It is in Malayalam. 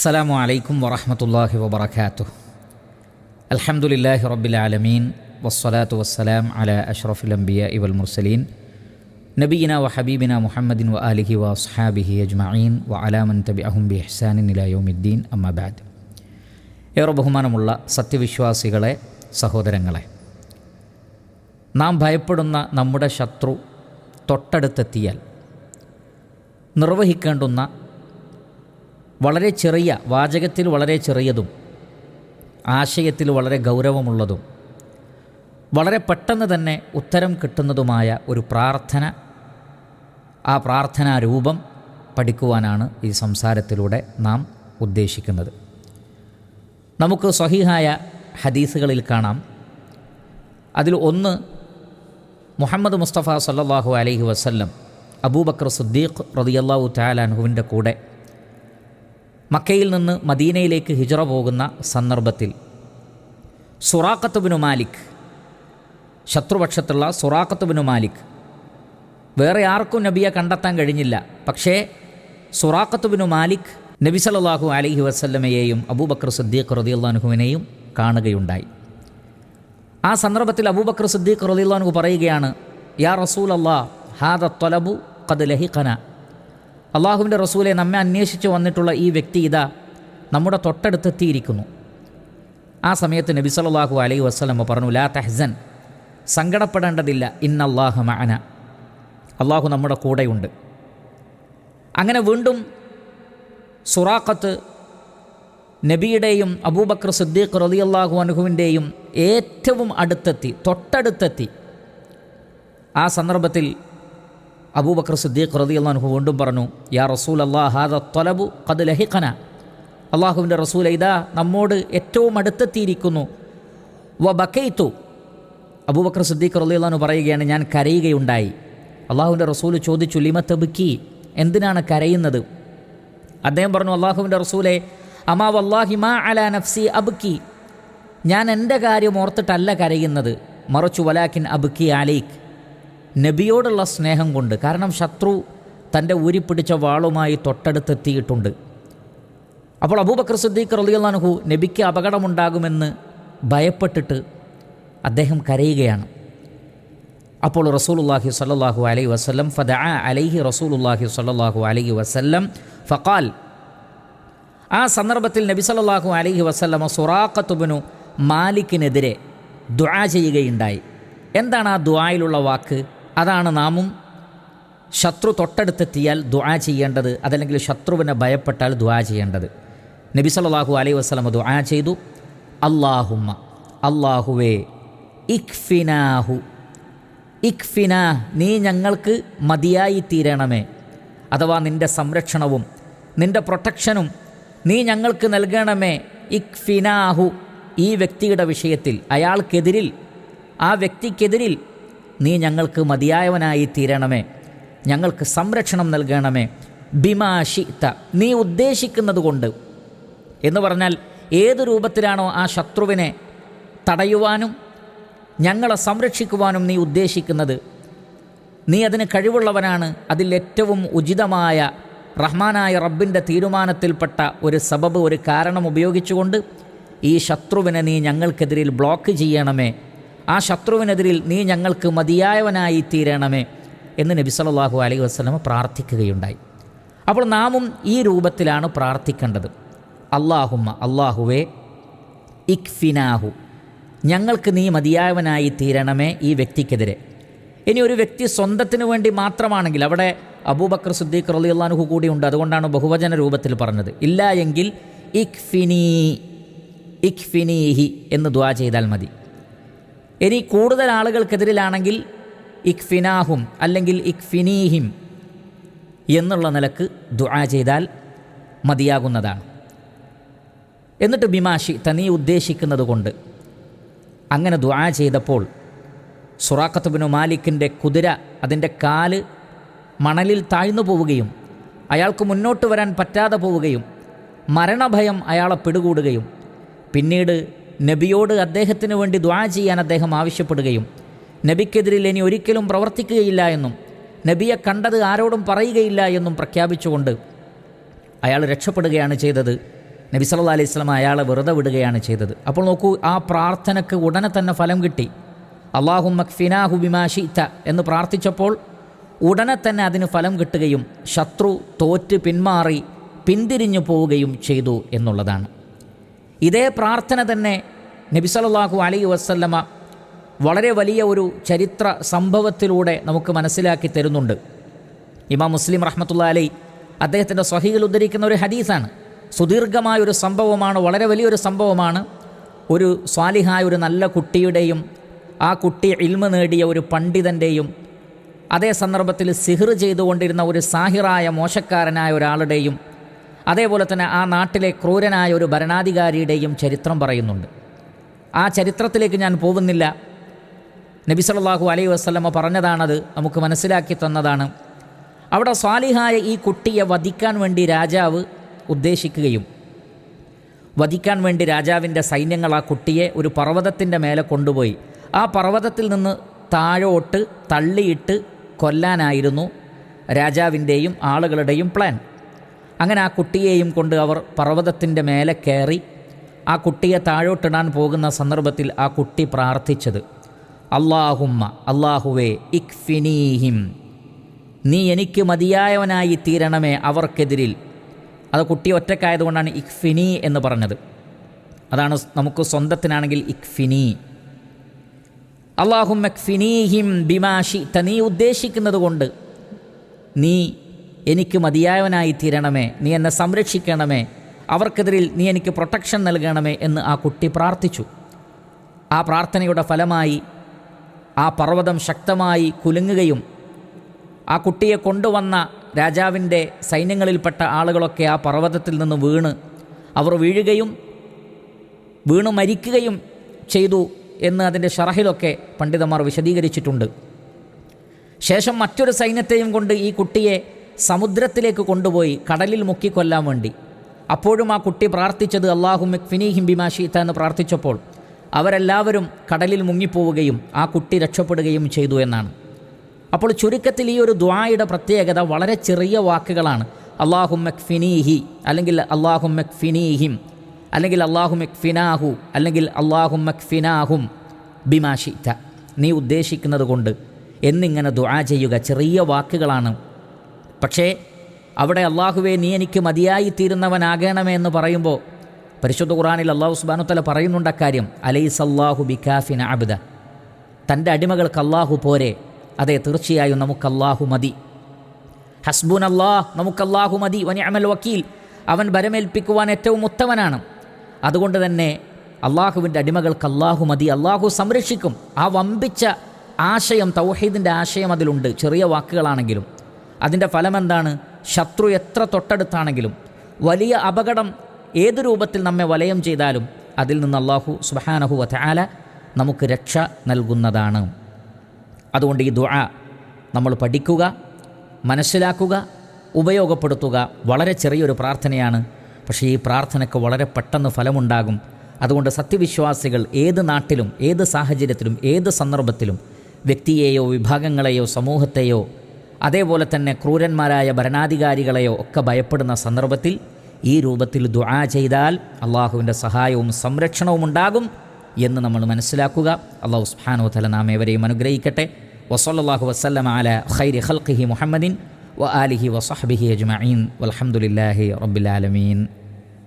അസ്സലാമു അലൈക്കും വറഹമത്തല്ലാഹി വബർക്കാത്തു അലഹമുല്ലാഹി റബ്ബിലാലമീൻ വസ്സലാത്തു വസ്സലാം അല അഷ്റഫുൽ അംബിയ ഇവൽ മുർസലീൻ. നബീന വ ഹബീബിന മുഹമ്മദിൻ വ അലിഹി വ സഹാബിഹി അജ്മീൻ വ അലാമൻ തബി അഹും ബി ഹ്സാനിൻ ഇലായോമിദ്ദീൻ അമ്മബാദ് ഏറെ ബഹുമാനമുള്ള സത്യവിശ്വാസികളെ സഹോദരങ്ങളെ നാം ഭയപ്പെടുന്ന നമ്മുടെ ശത്രു തൊട്ടടുത്തെത്തിയാൽ നിർവഹിക്കേണ്ടുന്ന വളരെ ചെറിയ വാചകത്തിൽ വളരെ ചെറിയതും ആശയത്തിൽ വളരെ ഗൗരവമുള്ളതും വളരെ പെട്ടെന്ന് തന്നെ ഉത്തരം കിട്ടുന്നതുമായ ഒരു പ്രാർത്ഥന ആ പ്രാർത്ഥനാ രൂപം പഠിക്കുവാനാണ് ഈ സംസാരത്തിലൂടെ നാം ഉദ്ദേശിക്കുന്നത്. നമുക്ക് സ്വഹീഹായ ഹദീസുകളിൽ കാണാം. അതിൽ ഒന്ന് മുഹമ്മദ് മുസ്തഫ സല്ലാഹു അലൈഹി വസല്ലം അബൂബക്കർ സുദ്ദീഖ് റതിയല്ലാഹു താലാൻഹുവിന്റെ കൂടെ മക്കയിൽ നിന്ന് മദീനയിലേക്ക് ഹിജറ പോകുന്ന സന്ദർഭത്തിൽ സുറാഖത്ത് ബിനു മാലിക് ശത്രുപക്ഷത്തുള്ള സുറാഖത്ത് ബിനു മാലിക്. വേറെ ആർക്കും നബിയെ കണ്ടെത്താൻ കഴിഞ്ഞില്ല. പക്ഷേ സുറാഖത്ത് ബിനു മാലിക് നബി സല്ലല്ലാഹു അലഹി വസല്ലമയെയും അബൂബക്കർ സിദ്ദീഖ് റളിയല്ലാഹുവിനെയും കാണുകയുണ്ടായി. ആ സന്ദർഭത്തിൽ അബൂബക്കർ സിദ്ദീഖ് റളിയല്ലാഹു പറയുകയാണ് യാ റസൂൽ അള്ളാ ഹാദ തൊലബു കത് ലഹിഖന. അള്ളാഹുവിന്റെ റസൂലെ നമ്മെ അന്വേഷിച്ച് വന്നിട്ടുള്ള ഈ വ്യക്തി ഇതാ നമ്മുടെ തൊട്ടടുത്തെത്തിയിരിക്കുന്നു ആ സമയത്ത് നബി സല്ലല്ലാഹു അലൈഹി വസ്ലമ പറഞ്ഞു ലാ തഹ്സൻ സങ്കടപ്പെടേണ്ടതില്ല. ഇന്നല്ലാഹ മഅന. അള്ളാഹു നമ്മുടെ കൂടെയുണ്ട്. അങ്ങനെ വീണ്ടും സുറാഖത്ത് നബിയുടെയും അബൂബക്കർ സിദ്ദീഖ് റളിയല്ലാഹു അനുഹുവിന്റെയും ഏറ്റവും അടുത്തെത്തി തൊട്ടടുത്തെത്തി. ആ സന്ദർഭത്തിൽ അബൂബക്കർ സിദ്ദീഖ് റളിയല്ലാഹു അൻഹു വീണ്ടും പറഞ്ഞു യാ റസൂൽ അള്ളാഹ് ഹാദ തൊലബു കത് ലഹിഖന. അള്ളാഹുവിന്റെ റസൂൽ ഇതാ നമ്മോട് ഏറ്റവും അടുത്തെത്തിയിരിക്കുന്നു. വ ബക്കൈത്തു അബൂബക്കർ സിദ്ദീഖ് റളിയല്ലാഹു പറയുകയാണ് ഞാൻ കരയുകയുണ്ടായി. അള്ളാഹുവിന്റെ റസൂൽ ചോദിച്ചു ലിമ തബുക്കി എന്തിനാണ് കരയുന്നത്? അദ്ദേഹം പറഞ്ഞു അള്ളാഹുവിന്റെ റസൂലെ അമാ വല്ലാഹി മാ അല നഫ്സി അബുക്കി ഞാൻ എന്റെ കാര്യം ഓർത്തിട്ടല്ല കരയുന്നത്. മറച്ചു വലാക്കിൻ അബുക്കി അലൈക്ക് നബിയോടുള്ള സ്നേഹം കൊണ്ട് കാരണം ശത്രു തന്റെ ഊരിപ്പിടിച്ച വാളുമായി തൊട്ടടുത്തെത്തിയിട്ടുണ്ട്. അപ്പോൾ അബൂബക്കർ സിദ്ദീഖ് റളിയല്ലാഹു നബിക്ക് അപകടമുണ്ടാകുമെന്ന് ഭയപ്പെട്ടിട്ട് അദ്ദേഹം കരയുകയാണ്. അപ്പോൾ റസൂലുല്ലാഹി സ്വല്ലല്ലാഹു അലൈഹി വസല്ലം ഫദ അലൈഹി റസൂലുല്ലാഹി സല്ലാഹു അലൈഹി വസല്ലം ഫഖാൽ ആ സന്ദർഭത്തിൽ നബി സല്ലാഹു അലൈഹി വസ്ലമ സുറാഖത്തുബിനു മാലിക്കിനെതിരെ ദുആ ചെയ്യുകയുണ്ടായി. എന്താണ് ആ ദുആയിലുള്ള വാക്ക്? അതാണ് നാമും ശത്രു തൊട്ടടുത്തെത്തിയാൽ ദുആ ചെയ്യേണ്ടത് അതല്ലെങ്കിൽ ശത്രുവിനെ ഭയപ്പെട്ടാൽ ദുആ ചെയ്യേണ്ടത്. നബി സല്ലല്ലാഹു അലൈഹി വസല്ലമ ദുആ ചെയ്തു. അല്ലാഹുമ്മ അല്ലാഹുവേ ഇഖ്ഫിനാഹു ഇഖ്ഫിനാ നീ ഞങ്ങൾക്ക് മതിയായി തീരണമേ. അഥവാ നിന്റെ സംരക്ഷണവും നിന്റെ പ്രൊട്ടക്ഷനും നീ ഞങ്ങൾക്ക് നൽകണമേ. ഇഖ്ഫിനാഹു ഈ വ്യക്തിയുടെ വിഷയത്തിൽ അയാൾക്കെതിരിൽ ആ വ്യക്തിക്കെതിരിൽ നീ ഞങ്ങൾക്ക് മതിയായവനായി തീരണമേ. ഞങ്ങൾക്ക് സംരക്ഷണം നൽകണമേ. ബിമാഷിത്ത നീ ഉദ്ദേശിക്കുന്നത് കൊണ്ട് എന്ന് പറഞ്ഞാൽ ഏത് രൂപത്തിലാണോ ആ ശത്രുവിനെ തടയുവാനും ഞങ്ങളെ സംരക്ഷിക്കുവാനും നീ ഉദ്ദേശിക്കുന്നത്. നീ അതിന് കഴിവുള്ളവനാണ്. അതിൽ ഏറ്റവും ഉചിതമായ റഹ്മാനായ റബ്ബിന്റെ തീരുമാനത്തിൽപ്പെട്ട ഒരു സബബ് ഒരു കാരണം ഉപയോഗിച്ചുകൊണ്ട് ഈ ശത്രുവിനെ നീ ഞങ്ങൾക്കെതിരിൽ ബ്ലോക്ക് ചെയ്യണമേ. ആ ശത്രുവിനെതിരിൽ നീ ഞങ്ങൾക്ക് മതിയായവനായി തീരണമേ എന്ന് നബി സല്ലല്ലാഹു അലൈഹി വസ്ലമ പ്രാർത്ഥിക്കുകയുണ്ടായി. അപ്പോൾ നാമും ഈ രൂപത്തിലാണ് പ്രാർത്ഥിക്കേണ്ടത്. അള്ളാഹുമ്മ അള്ളാഹുവേ ഇക്ഫിനാഹു ഞങ്ങൾക്ക് നീ മതിയായവനായി തീരണമേ ഈ വ്യക്തിക്കെതിരെ. ഇനി ഒരു വ്യക്തി സ്വന്തത്തിനു വേണ്ടി മാത്രമാണെങ്കിൽ അവിടെ അബൂബക്കർ സുദ്ദീഖ് റളിയല്ലാഹു കൂടി ഉണ്ട് അതുകൊണ്ടാണ് ബഹുവചന രൂപത്തിൽ പറഞ്ഞത്. ഇല്ല എങ്കിൽ ഇഖ്ഫിനീ ഇഖ്ഫിനീഹി എന്ന് ദ്വാ ചെയ്താൽ മതി. ഇനി കൂടുതൽ ആളുകൾക്കെതിരിലാണെങ്കിൽ ഇഖ്ഫിനാഹും അല്ലെങ്കിൽ ഇഖ്ഫിനീഹിം എന്നുള്ള നിലയ്ക്ക് ദുആ ചെയ്താൽ മതിയാകുന്നതാണ്. എന്നിട്ട് ബിമാഷി തനീ ഉദ്ദേശിക്കുന്നത് കൊണ്ട് അങ്ങനെ ദുആ ചെയ്തപ്പോൾ സുറാഖത്ത് ബിനു മാലിക്കിന്റെ കുതിര അതിന്റെ കാൽ മണലിൽ താഴ്ന്നു പോവുകയും അയാൾക്ക് മുന്നോട്ട് വരാൻ പറ്റാതെ പോവുകയും മരണഭയം അയാളെ പിടികൂടുകയും പിന്നീട് നബിയോട് അദ്ദേഹത്തിന് വേണ്ടി ദ്വാ ചെയ്യാൻ അദ്ദേഹം ആവശ്യപ്പെടുകയും നബിക്കെതിരിൽ ഇനി ഒരിക്കലും പ്രവർത്തിക്കുകയില്ല എന്നും നബിയെ കണ്ടത് ആരോടും പറയുകയില്ല എന്നും പ്രഖ്യാപിച്ചുകൊണ്ട് അയാൾ രക്ഷപ്പെടുകയാണ് ചെയ്തത്. നബി സല്ലാ അലൈഹി സ്വലം അയാളെ വെറുതെ വിടുകയാണ് ചെയ്തത്. അപ്പോൾ നോക്കൂ ആ പ്രാർത്ഥനയ്ക്ക് ഉടനെ തന്നെ ഫലം കിട്ടി. അള്ളാഹു മക്ഫിനാഹു ബിമാഷിത്ത എന്ന് പ്രാർത്ഥിച്ചപ്പോൾ ഉടനെ തന്നെ അതിന് ഫലം കിട്ടുകയും ശത്രു തോറ്റ് പിന്മാറി പിന്തിരിഞ്ഞു പോവുകയും ചെയ്തു എന്നുള്ളതാണ്. ഇതേ പ്രാർത്ഥന തന്നെ നബി സല്ലല്ലാഹു അലൈഹി വസല്ലമ വളരെ വലിയ ഒരു ചരിത്ര സംഭവത്തിലൂടെ നമുക്ക് മനസ്സിലാക്കി തരുന്നുണ്ട്. ഇമാം മുസ്ലിം റഹ്മത്തുള്ള അലൈ അദ്ദേഹത്തിന്റെ സ്വഹീൽ ഉദ്ധരിക്കുന്ന ഒരു ഹദീസാണ്. സുദീർഘമായ ഒരു സംഭവമാണ് വളരെ വലിയൊരു സംഭവമാണ്. ഒരു സ്വാലിഹായ ഒരു നല്ല കുട്ടിയുടെയും ആ കുട്ടി ഇൽമ നേടിയ ഒരു പണ്ഡിതന്റെയും അതേ സന്ദർഭത്തിൽ സിഹിർ ചെയ്തുകൊണ്ടിരുന്ന ഒരു സാഹിറായ മോശക്കാരനായ ഒരാളുടെയും അതേപോലെ തന്നെ ആ നാട്ടിലെ ക്രൂരനായ ഒരു ഭരണാധികാരിയുടെയും ചരിത്രം പറയുന്നുണ്ട്. ആ ചരിത്രത്തിലേക്ക് ഞാൻ പോകുന്നില്ല. നബി സല്ലല്ലാഹു അലൈ വസല്ലമ പറഞ്ഞതാണത് നമുക്ക് മനസ്സിലാക്കി തന്നതാണ്. അവിടെ സ്വാലിഹായ ഈ കുട്ടിയെ വധിക്കാൻ വേണ്ടി രാജാവ് ഉദ്ദേശിക്കുകയും വധിക്കാൻ വേണ്ടി രാജാവിന്റെ സൈന്യങ്ങൾ ആ കുട്ടിയെ ഒരു പർവതത്തിന്റെ മേലെ കൊണ്ടുപോയി. ആ പർവതത്തിൽ നിന്ന് താഴോട്ട് തള്ളിയിട്ട് കൊല്ലാനായിരുന്നു രാജാവിന്റെയും ആളുകളുടെയും പ്ലാൻ. അങ്ങനെ ആ കുട്ടിയെയും കൊണ്ട് അവർ പർവതത്തിന്റെ മേലെ കയറി ആ കുട്ടിയെ താഴോട്ടിടാൻ പോകുന്ന സന്ദർഭത്തിൽ ആ കുട്ടി പ്രാർത്ഥിച്ചത് അള്ളാഹുമ്മ അള്ളാഹുവേ ഇക്ഫിനീഹിം നീ എനിക്ക് മതിയായവനായി തീരണമേ അവർക്കെതിരിൽ. അത് കുട്ടി ഒറ്റക്കായതുകൊണ്ടാണ് ഇഖ്ഫിനി എന്ന് പറഞ്ഞത്. അതാണ് നമുക്ക് സ്വന്തത്തിനാണെങ്കിൽ ഇഖ്ഫിനി. അള്ളാഹും എക്ഫിനീഹിം ബിമാഷി ത നീ ഉദ്ദേശിക്കുന്നത് കൊണ്ട് നീ എനിക്ക് മതിയായവനായി തീരണമേ നീ എന്നെ സംരക്ഷിക്കണമേ അവർക്കെതിരിൽ നീ എനിക്ക് പ്രൊട്ടക്ഷൻ നൽകണമേ എന്ന് ആ കുട്ടി പ്രാർത്ഥിച്ചു. ആ പ്രാർത്ഥനയുടെ ഫലമായി ആ പർവതം ശക്തമായി കുലുങ്ങുകയും ആ കുട്ടിയെ കൊണ്ടുവന്ന രാജാവിന്റെ സൈന്യങ്ങളിൽപ്പെട്ട ആളുകളൊക്കെ ആ പർവതത്തിൽ നിന്ന് വീണ് അവർ വീഴുകയും വീണു മരിക്കുകയും ചെയ്തു എന്ന് അതിന്റെ ഷറഹിലൊക്കെ പണ്ഡിതന്മാർ വിശദീകരിച്ചിട്ടുണ്ട്. ശേഷം മറ്റൊരു സൈന്യത്തെയും കൊണ്ട് ഈ കുട്ടിയെ സമുദ്രത്തിലേക്ക് കൊണ്ടുപോയി കടലിൽ മുക്കിക്കൊല്ലാൻ വേണ്ടി. അപ്പോഴും ആ കുട്ടി പ്രാർത്ഥിച്ചത് അള്ളാഹു മിക്ഫിനീഹിം ഹിംബിമാഷീത്ത എന്ന് പ്രാർത്ഥിച്ചപ്പോൾ അവരെല്ലാവരും കടലിൽ മുങ്ങിപ്പോവുകയും ആ കുട്ടി രക്ഷപ്പെടുകയും ചെയ്തു എന്നാണ്. അപ്പോൾ ചുരുക്കത്തിൽ ഈ ഒരു ദ്വായുടെ പ്രത്യേകത വളരെ ചെറിയ വാക്കുകളാണ്. അള്ളാഹു മെക്ഫിനീഹി അല്ലെങ്കിൽ അള്ളാഹു മെക്ഫിനീഹിം അല്ലെങ്കിൽ അള്ളാഹു മെക്ഫിനാഹു അല്ലെങ്കിൽ അള്ളാഹു മെക്ഫിനാഹും ബിമാഷിത്ത നീ ഉദ്ദേശിക്കുന്നത് കൊണ്ട് എന്നിങ്ങനെ ദുആ ചെയ്യുക ചെറിയ വാക്കുകളാണ്. പക്ഷേ അവിടെ അള്ളാഹുവെ നീ എനിക്ക് മതിയായി തീരുന്നവനാകണമേ എന്ന് പറയുമ്പോൾ പരിശുദ്ധ ഖുറാനിൽ അള്ളാഹു സുബാനുത്തല പറയുന്നുണ്ട് അക്കാര്യം. അലൈസല്ലാഹു ബിക്കാഫിൻ അബ്ദ. തന്റെ അടിമകൾക്ക് അള്ളാഹു പോരെ. അതെ തീർച്ചയായും നമുക്ക് അള്ളാഹു മതി. ഹസ്ബുൻ അള്ളാഹ് നമുക്ക് അള്ളാഹു മതി. വനി അമൽ വക്കീൽ. അവൻ ബരമേൽപ്പിക്കുവാൻ ഏറ്റവും ഉത്തമനാണ്. അതുകൊണ്ട് തന്നെ അള്ളാഹുവിന്റെ അടിമകൾക്ക് അള്ളാഹു മതി. അള്ളാഹു സംരക്ഷിക്കും. ആ വമ്പിച്ച ആശയം തൗഹീദിന്റെ ആശയം അതിലുണ്ട്. ചെറിയ വാക്കുകളാണെങ്കിലും. അതിന്റെ ഫലമെന്താണ്? ശത്രു എത്ര തൊട്ടടുത്താണെങ്കിലും വലിയ അപകടം ഏത് രൂപത്തിൽ നമ്മെ വലയം ചെയ്താലും അതിൽ നിന്ന് അള്ളാഹു സുബഹാനഹു വധാല നമുക്ക് രക്ഷ നൽകുന്നതാണ്. അതുകൊണ്ട് ഈ ദുആ നമ്മൾ പഠിക്കുക മനസ്സിലാക്കുക ഉപയോഗപ്പെടുത്തുക വളരെ ചെറിയൊരു പ്രാർത്ഥനയാണ്. പക്ഷേ ഈ പ്രാർത്ഥനയ്ക്ക് വളരെ പെട്ടെന്ന് ഫലമുണ്ടാകും. അതുകൊണ്ട് സത്യവിശ്വാസികൾ ഏത് നാട്ടിലും ഏത് സാഹചര്യത്തിലും ഏത് സന്ദർഭത്തിലും വ്യക്തിയെയോ വിഭാഗങ്ങളെയോ സമൂഹത്തെയോ അതേപോലെ തന്നെ ക്രൂരന്മാരായ ഭരണാധികാരികളെയോ ഒക്കെ ഭയപ്പെടുന്ന സന്ദർഭത്തിൽ ഈ രൂപത്തിൽ ദുആ ചെയ്താൽ അള്ളാഹുവിന്റെ സഹായവും സംരക്ഷണവും ഉണ്ടാകും എന്ന് നമ്മൾ മനസ്സിലാക്കുക. അള്ളാഹു സുബ്ഹാനഹു തല നാം ഏവരെയും അനുഗ്രഹിക്കട്ടെ. വസല്ലാഹു വസല്ലമ അല ഖൈരി ഖൽഖിഹി മുഹമ്മദിൻ വ ആലിഹി വസഹബിഹി അജ്മഈൻ. വൽഹംദുലില്ലാഹി റബ്ബിൽ ആലമീൻ.